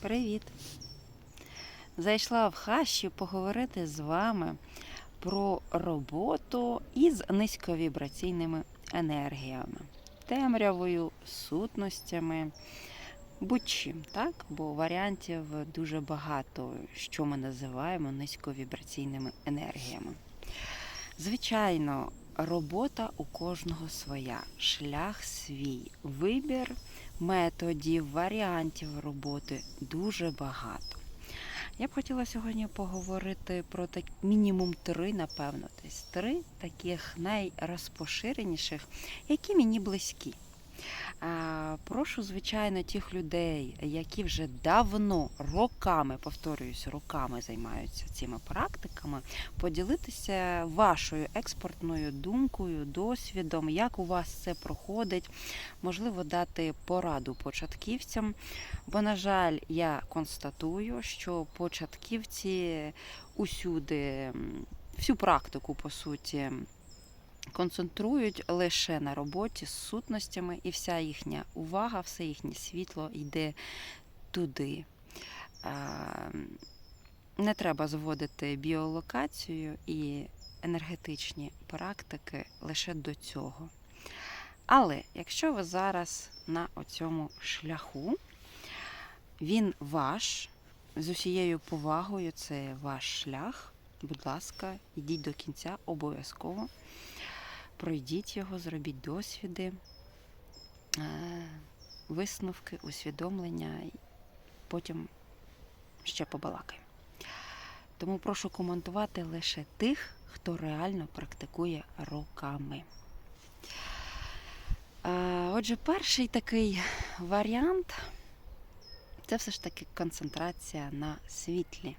Привіт! Зайшла в хащі поговорити з вами про роботу із низьковібраційними енергіями, темрявою, сутностями, будь-чим, так? Бо варіантів дуже багато, що ми називаємо низьковібраційними енергіями. Звичайно, робота у кожного своя, шлях свій, вибір методів, варіантів роботи дуже багато. Я б хотіла сьогодні поговорити про так мінімум три, напевно, десь три таких найрозпоширеніших, які мені близькі. Прошу, звичайно, тих людей, які вже давно, роками, повторююсь, роками займаються цими практиками, поділитися вашою експортною думкою, досвідом, як у вас це проходить, можливо, дати пораду початківцям. Бо, на жаль, я констатую, що початківці усюди всю практику, по суті, концентрують лише на роботі з сутностями, і вся їхня увага, все їхнє світло йде туди. Не треба зводити біолокацію і енергетичні практики лише до цього. Але якщо ви зараз на оцьому шляху, він ваш, з усією повагою, це ваш шлях. Будь ласка, йдіть до кінця обов'язково. Пройдіть його, зробіть досвіди, е, висновки, усвідомлення, і потім ще побалакаємо. Тому прошу коментувати лише тих, хто реально практикує роками. Е, Отже, перший такий варіант це все ж таки концентрація на світлі.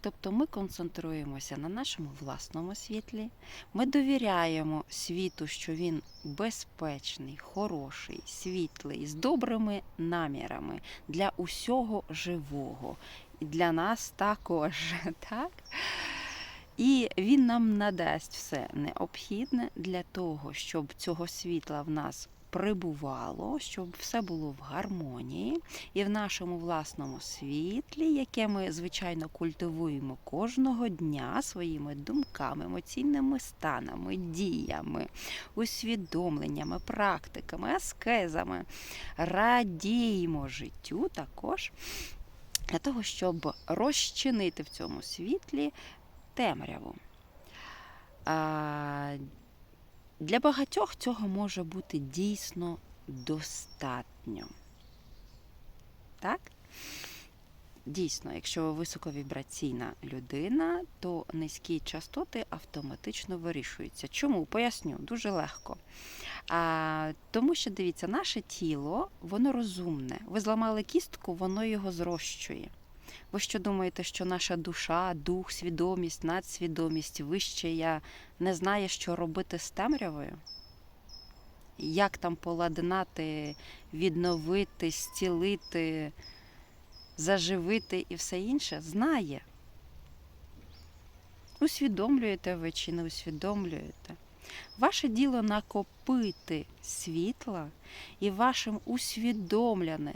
Тобто ми концентруємося на нашому власному світлі, ми довіряємо світу, що він безпечний, хороший, світлий, з добрими намірами для усього живого. І для нас також. так? І він нам надасть все необхідне для того, щоб цього світла в нас прибувало, щоб все було в гармонії і в нашому власному світлі, яке ми, звичайно, культивуємо кожного дня своїми думками, емоційними станами, діями, усвідомленнями, практиками, аскезами. Радіємо життю також для того, щоб розчинити в цьому світлі темряву. Для багатьох цього може бути дійсно достатньо. Так? Дійсно, якщо ви високовібраційна людина, то низькі частоти автоматично вирішуються. Чому? Поясню, дуже легко. А, Тому що дивіться, наше тіло, воно розумне. Ви зламали кістку, воно його зрощує. Ви що думаєте, що наша душа, дух, свідомість, надсвідомість, вище я не знає, що робити з темрявою? Як там поладнати, відновити, зцілити, заживити і все інше? Знає. Усвідомлюєте ви чи не усвідомлюєте? Ваше діло накопити світла і вашим усвідомленим,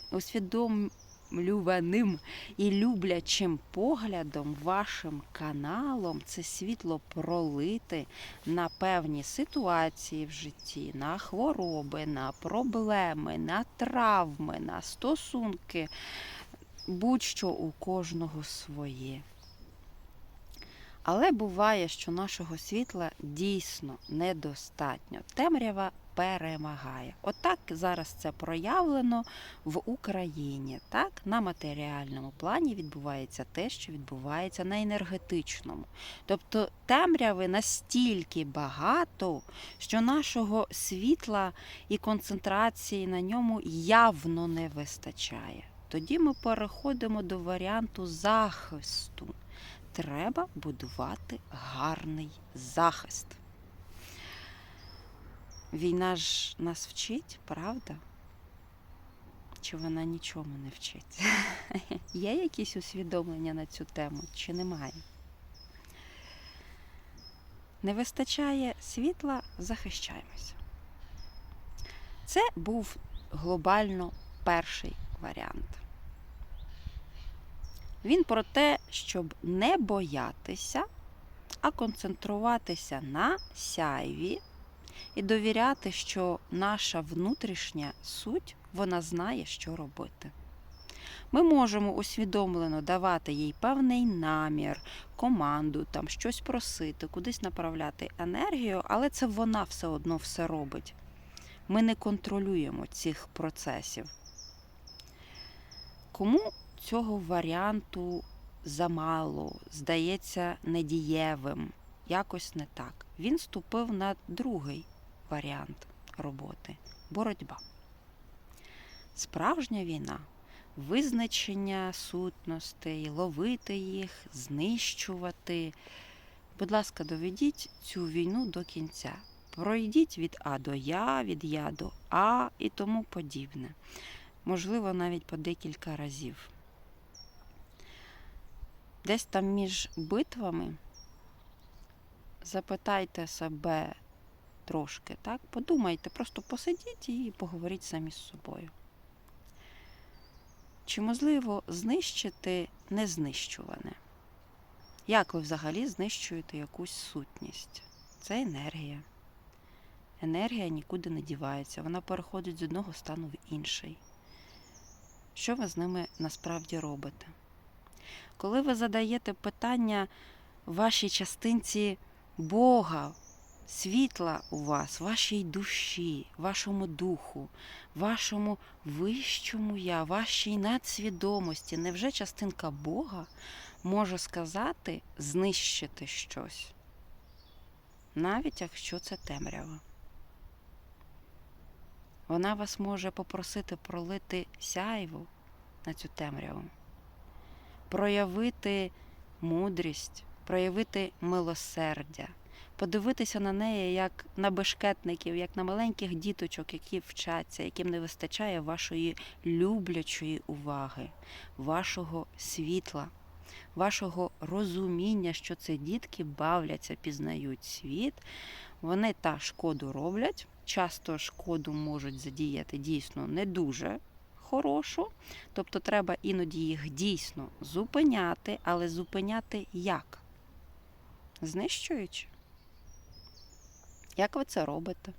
усвідомлюваним і люблячим поглядом, вашим каналом це світло пролити на певні ситуації в житті, на хвороби, на проблеми, на травми, на стосунки. Будь-що у кожного своє. Але буває, що нашого світла дійсно недостатньо. Темрява перемагає. Отак зараз це проявлено в Україні. Так, на матеріальному плані відбувається те, що відбувається на енергетичному. Тобто темряви настільки багато, що нашого світла і концентрації на ньому явно не вистачає. Тоді ми переходимо до варіанту захисту треба будувати гарний захист. Війна ж нас вчить, правда? Чи вона нічому не вчить? Є якісь усвідомлення на цю тему, чи немає? Не вистачає світла, захищаємося. Це був глобально перший варіант. Він про те, щоб не боятися, а концентруватися на сяйві і довіряти, що наша внутрішня суть вона знає, що робити. Ми можемо усвідомлено давати їй певний намір, команду, там щось просити, кудись направляти енергію, але це вона все одно все робить. Ми не контролюємо цих процесів. Кому цього варіанту замало, здається недієвим, якось не так. Він ступив на другий варіант роботи боротьба. Справжня війна визначення сутностей, ловити їх, знищувати. Будь ласка, доведіть цю війну до кінця. Пройдіть від А до Я, від Я до А і тому подібне. Можливо, навіть по декілька разів. Десь там між битвами запитайте себе трошки, так? Подумайте, просто посидіть і поговоріть самі з собою. Чи можливо знищити незнищуване? Як ви взагалі знищуєте якусь сутність? Це енергія. Енергія нікуди не дівається, вона переходить з одного стану в інший. Що ви з ними насправді робите? Коли ви задаєте питання вашій частинці Бога, світла у вас, вашій душі, вашому духу, вашому вищому я, вашій надсвідомості, невже частинка Бога може сказати знищити щось? Навіть якщо це темрява. Вона вас може попросити пролити сяйву на цю темряву, проявити мудрість, проявити милосердя, подивитися на неї як на бешкетників, як на маленьких діточок, які вчаться, яким не вистачає вашої люблячої уваги, вашого світла, вашого розуміння, що це дітки бавляться, пізнають світ. Вони та шкоду роблять. Часто шкоду можуть задіяти дійсно не дуже хорошу. Тобто треба іноді їх дійсно зупиняти, але зупиняти як? Знищуючи. Як ви це робите?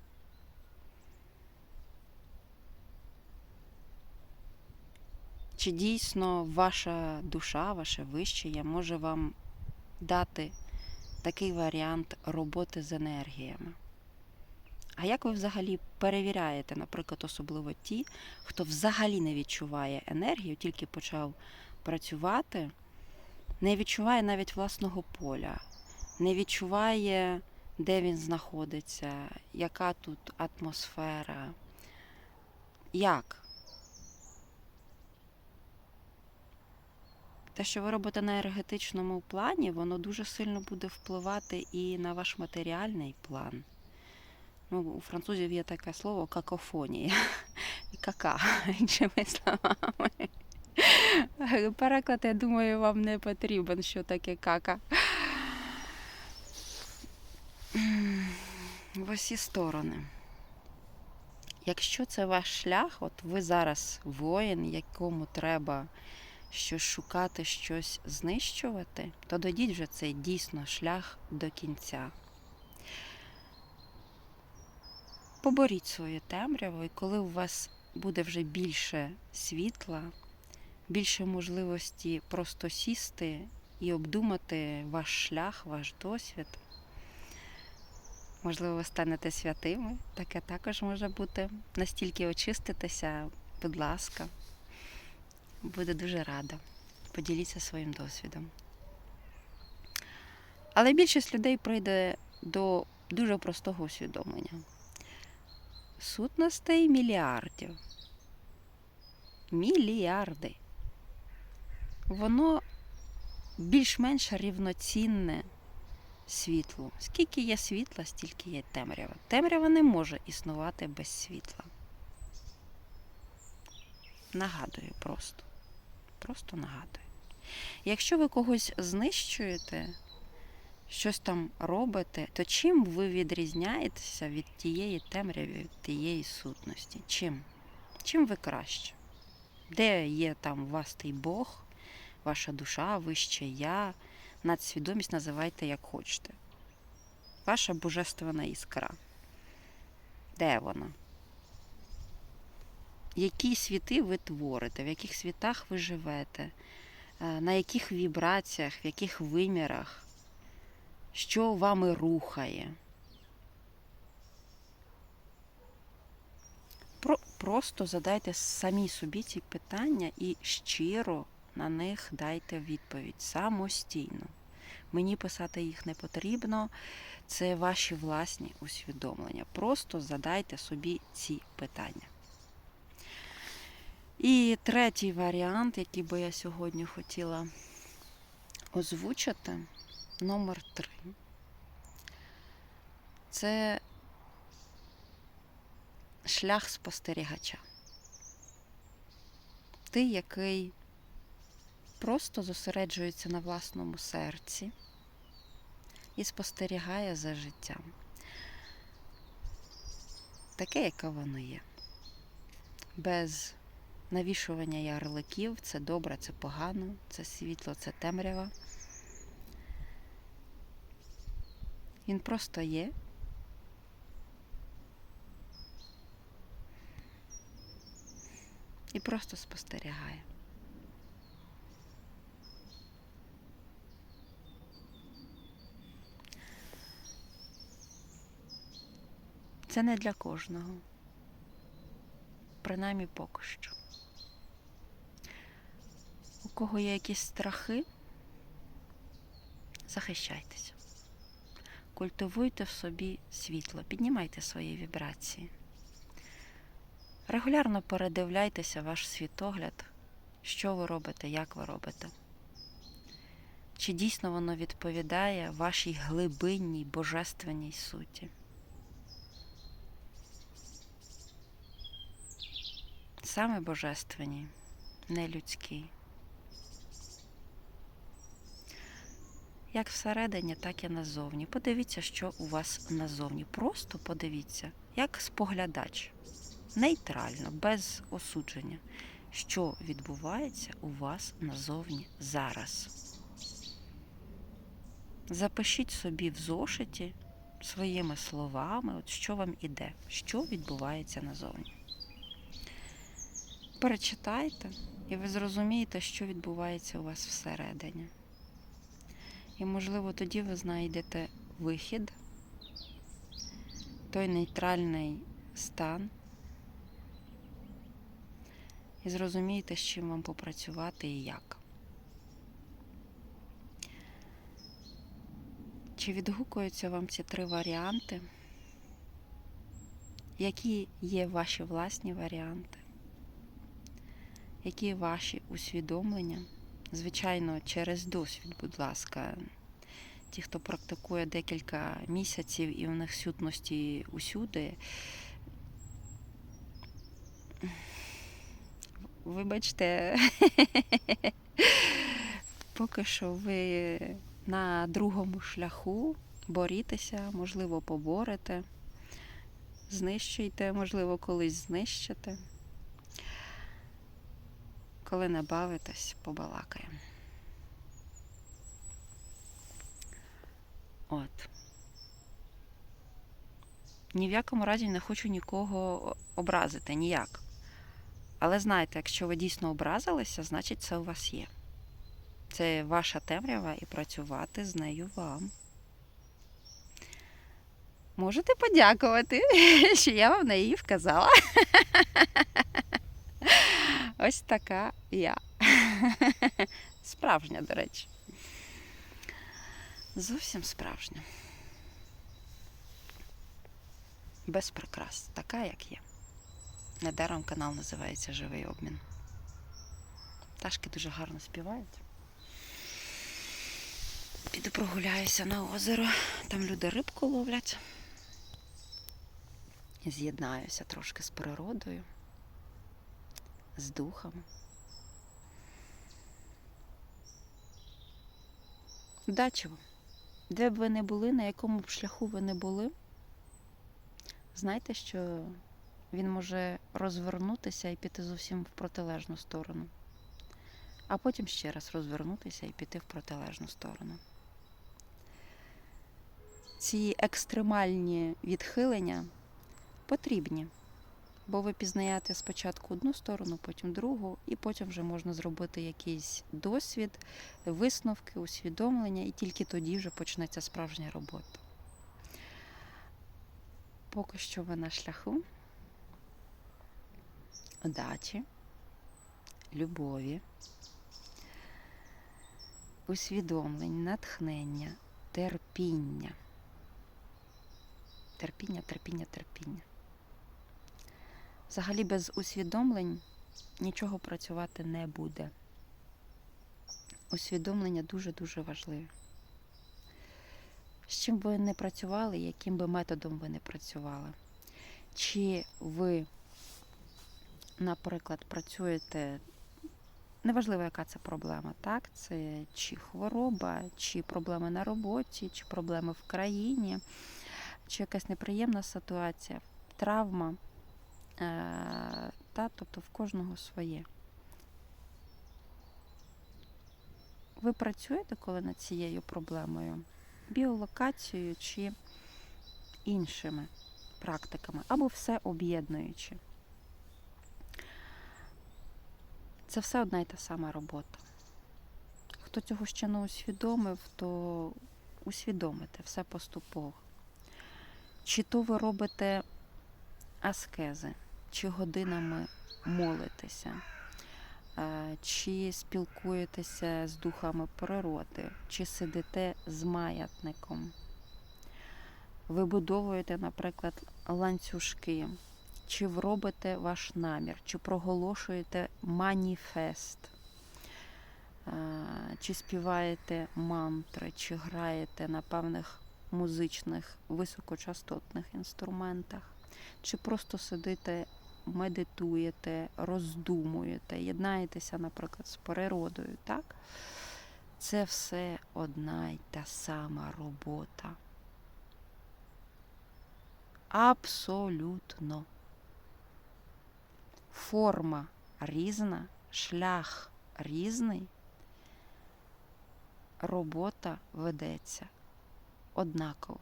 Чи дійсно ваша душа, ваше вище я може вам дати такий варіант роботи з енергіями? А як ви взагалі перевіряєте, наприклад, особливо ті, хто взагалі не відчуває енергію, тільки почав працювати, не відчуває навіть власного поля, не відчуває, де він знаходиться, яка тут атмосфера? Як? Те, що ви робите на енергетичному плані, воно дуже сильно буде впливати і на ваш матеріальний план. Ну, у французів є таке слово какофонія. Кака, іншими словами. Переклад, я думаю, вам не потрібен, що таке кака. В усі сторони. Якщо це ваш шлях, от ви зараз воїн, якому треба щось шукати, щось знищувати, то дойдіть вже цей дійсно шлях до кінця. Поборіть свою темряву, і коли у вас буде вже більше світла, більше можливості просто сісти і обдумати ваш шлях, ваш досвід. Можливо, ви станете святими, таке також може бути. Настільки очиститеся, будь ласка, буду дуже рада. Поділіться своїм досвідом. Але більшість людей прийде до дуже простого усвідомлення сутностей мільярдів. Мільярди. Воно більш-менш рівноцінне світлу. Скільки є світла, стільки є темрява. Темрява не може існувати без світла. Нагадую просто. Просто нагадую. Якщо ви когось знищуєте, щось там робите, то чим ви відрізняєтеся від тієї темряви, від тієї сутності? Чим? Чим ви краще? Де є там у вас той Бог, ваша душа, вище я, надсвідомість називайте як хочете. Ваша божественна іскра. Де вона? Які світи ви творите, в яких світах ви живете, е, на яких вібраціях, в яких вимірах, що вами рухає? Про, просто задайте самі собі ці питання і щиро на них дайте відповідь самостійно. Мені писати їх не потрібно, це ваші власні усвідомлення. Просто задайте собі ці питання. І третій варіант, який би я сьогодні хотіла озвучити, номер три. Це шлях спостерігача. Ти, який просто зосереджується на власному серці і спостерігає за життям. Таке, яке воно є. Без навішування ярликів це добре, це погано, це світло, це темрява. Він просто є. І просто спостерігає. Це не для кожного. Принаймні поки що. У кого є якісь страхи, захищайтеся. Культивуйте в собі світло, піднімайте свої вібрації. Регулярно передивляйтеся ваш світогляд, що ви робите, як ви робите. Чи дійсно воно відповідає вашій глибинній божественній суті? Саме божественній, не людській. Як всередині, так і назовні. Подивіться, що у вас назовні. Просто подивіться, як споглядач, нейтрально, без осудження, що відбувається у вас назовні зараз. Запишіть собі в зошиті своїми словами, от що вам іде, що відбувається назовні. Перечитайте, і ви зрозумієте, що відбувається у вас всередині. І, можливо, тоді ви знайдете вихід, той нейтральний стан, і зрозумієте, з чим вам попрацювати і як. Чи відгукуються вам ці три варіанти? Які є ваші власні варіанти? Які ваші усвідомлення? Звичайно, через досвід, будь ласка. Ті, хто практикує декілька місяців і у них сутності усюди. Вибачте, поки що ви на другому шляху борітеся, можливо, поборете, знищуйте, можливо, колись знищите. Коли набавитесь, побалакаємо. От. Ні в якому разі не хочу нікого образити, ніяк. Але знайте, якщо ви дійсно образилися, значить це у вас є. Це ваша темрява і працювати з нею вам. Можете подякувати, що я вам на її вказала. Ось така я. Справжня, до речі. Зовсім справжня. Без прикрас, така, як є. Недаром канал називається Живий обмін. Пташки дуже гарно співають. Піду прогуляюся на озеро, там люди рибку ловлять. З'єднаюся трошки з природою, з духами. Удачі вам! Де б ви не були, на якому б шляху ви не були, знайте, що він може розвернутися і піти зовсім в протилежну сторону. а потім ще раз розвернутися і піти в протилежну сторону. Ці екстремальні відхилення потрібні, бо ви пізнаєте спочатку одну сторону, потім другу, і потім вже можна зробити якийсь досвід, висновки, усвідомлення, і тільки тоді вже почнеться справжня робота. Поки що ви на шляху удачі, любові, усвідомлень, натхнення, терпіння. Терпіння, терпіння, терпіння. Взагалі без усвідомлень нічого працювати не буде. Усвідомлення дуже-дуже важливе. З чим ви не працювали, яким би методом ви не працювали. Чи ви, наприклад, працюєте, неважливо, яка це проблема, так? Це чи хвороба, чи проблеми на роботі, чи проблеми в країні, чи якась неприємна ситуація, травма. Е, Та, тобто в кожного своє. Ви працюєте коли над цією проблемою? Біолокацією чи іншими практиками, або все об'єднуючи. Це все одна і та сама робота. Хто цього ще не усвідомив, то усвідомите все поступово. Чи то ви робите аскези, чи годинами молитеся, е, чи спілкуєтеся з духами природи, чи сидите з маятником. Вибудовуєте, наприклад, ланцюжки, чи вробите ваш намір, чи проголошуєте маніфест, е, чи співаєте мантри, чи граєте на певних музичних високочастотних інструментах, чи просто сидите, медитуєте, роздумуєте, єднаєтеся, наприклад, з природою, так? Це все одна й та сама робота. Абсолютно. Форма різна, шлях різний, робота ведеться однаково.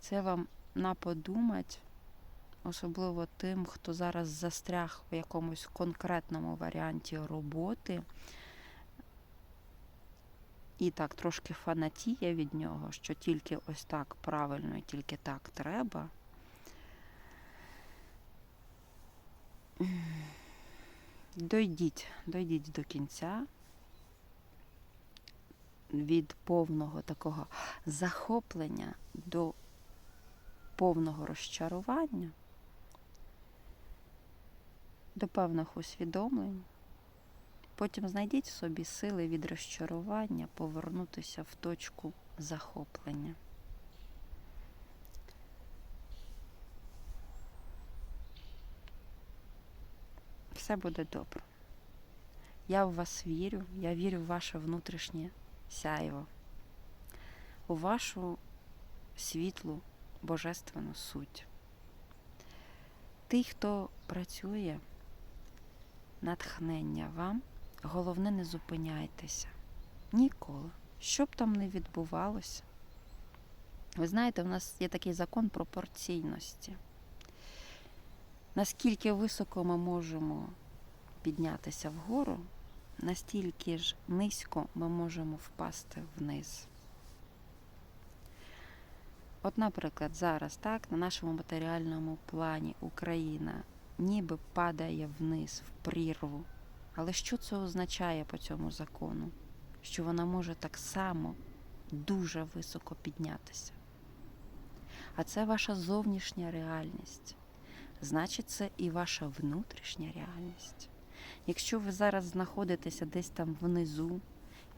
Це вам на подумать, особливо тим, хто зараз застряг в якомусь конкретному варіанті роботи. І так трошки фанатіє від нього, що тільки ось так правильно і тільки так треба. Дойдіть, дойдіть до кінця від повного такого захоплення до повного розчарування, до певних усвідомлень. Потім знайдіть в собі сили від розчарування повернутися в точку захоплення. Все буде добре. Я в вас вірю, я вірю в ваше внутрішнє сяйво, у вашу світлу божественну суть. Той, хто працює, натхнення вам, головне не зупиняйтеся. Ніколи. Що б там не відбувалося. Ви знаєте, у нас є такий закон пропорційності. Наскільки високо ми можемо піднятися вгору, настільки ж низько ми можемо впасти вниз. От, наприклад, зараз так, на нашому матеріальному плані Україна ніби падає вниз, в прірву. Але що це означає по цьому закону? Що вона може так само дуже високо піднятися. А це ваша зовнішня реальність. Значить, це і ваша внутрішня реальність. Якщо ви зараз знаходитеся десь там внизу,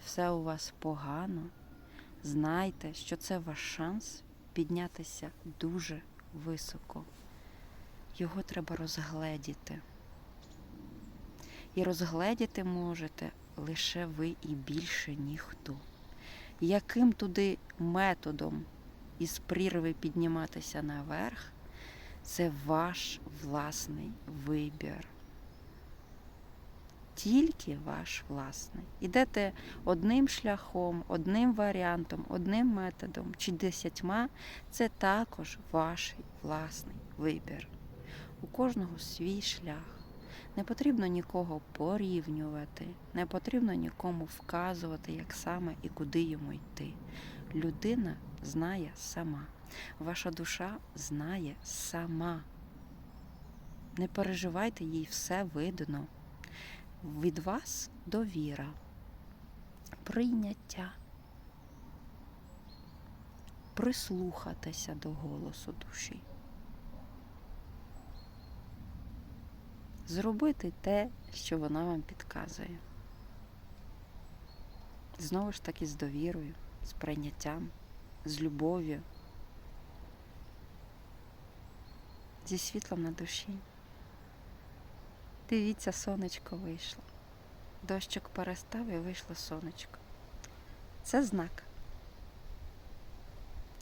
все у вас погано, знайте, що це ваш шанс піднятися дуже високо. Його треба розгледіти. І розгледіти можете лише ви і більше ніхто. Яким туди методом із прірви підніматися наверх, це ваш власний вибір. тільки ваш власний. Ідете одним шляхом, одним варіантом, одним методом чи десятьма, це також ваш власний вибір. У кожного свій шлях. Не потрібно нікого порівнювати, не потрібно нікому вказувати, як саме і куди йому йти. Людина знає сама. Ваша душа знає сама. Не переживайте, їй все видно. Від вас довіра, прийняття, прислухатися до голосу душі. Зробити те, що вона вам підказує. Знову ж таки з довірою, з прийняттям, з любов'ю, зі світлом на душі. Дивіться, сонечко вийшло. Дощик перестав і вийшло сонечко. Це знак.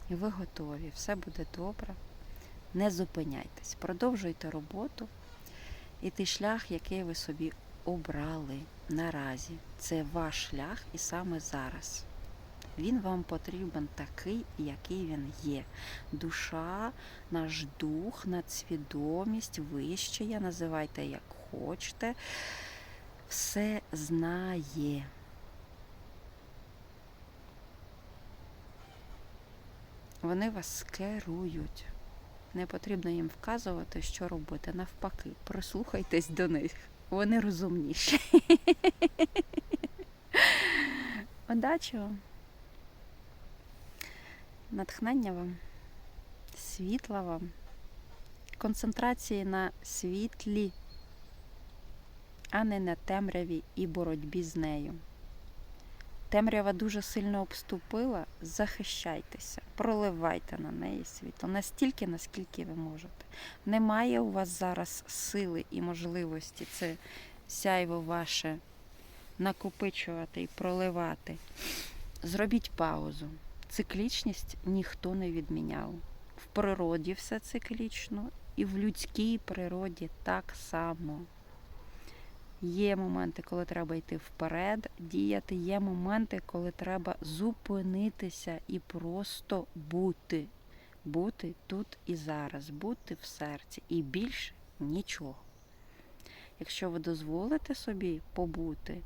І ви готові, все буде добре. Не зупиняйтесь, продовжуйте роботу. І той шлях, який ви собі обрали наразі, це ваш шлях і саме зараз. Він вам потрібен такий, який він є. Душа, наш дух, надсвідомість, вищая, називайте як хочете, все знає. Вони вас керують. Не потрібно їм вказувати, що робити. Навпаки, прислухайтесь до них. Вони розумніші. Удачі вам! Натхнення вам, світла вам, концентрації на світлі, а не на темряві і боротьбі з нею. Темрява дуже сильно обступила, захищайтеся, проливайте на неї світло настільки, наскільки ви можете. Немає у вас зараз сили і можливості це сяйво ваше накопичувати і проливати. Зробіть паузу. Циклічність ніхто не відміняв. В природі все циклічно, і в людській природі так само. Є моменти, коли треба йти вперед, діяти, є моменти, коли треба зупинитися і просто бути. Бути тут і зараз, бути в серці. І більше нічого. Якщо ви дозволите собі побути,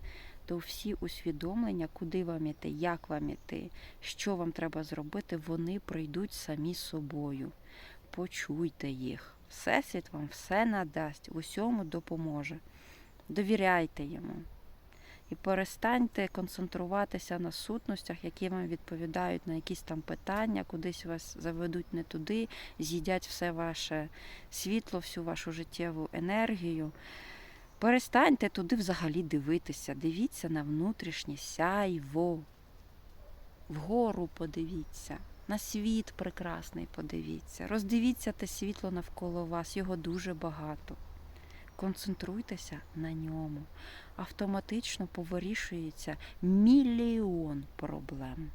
то всі усвідомлення, куди вам іти, як вам іти, що вам треба зробити, вони прийдуть самі собою. Почуйте їх. Всесвіт вам все надасть, усьому допоможе. Довіряйте йому. І перестаньте концентруватися на сутностях, які вам відповідають на якісь там питання, кудись вас заведуть не туди, з'їдять все ваше світло, всю вашу життєву енергію. Перестаньте туди взагалі дивитися. Дивіться на внутрішнє сяйво. Вгору подивіться, на світ прекрасний подивіться. Роздивіться те світло навколо вас, його дуже багато. Концентруйтеся на ньому. Автоматично повирішується мільйон проблем.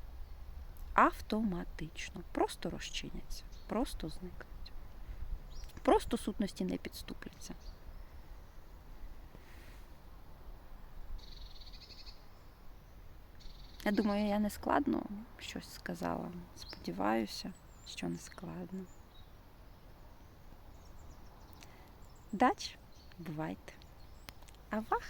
Автоматично. Просто розчиняться, просто зникнуть. Просто сутності не підступляться. Я думаю, я не складно щось сказала. Сподіваюся, що не складно. Дач, бувайте. А вах!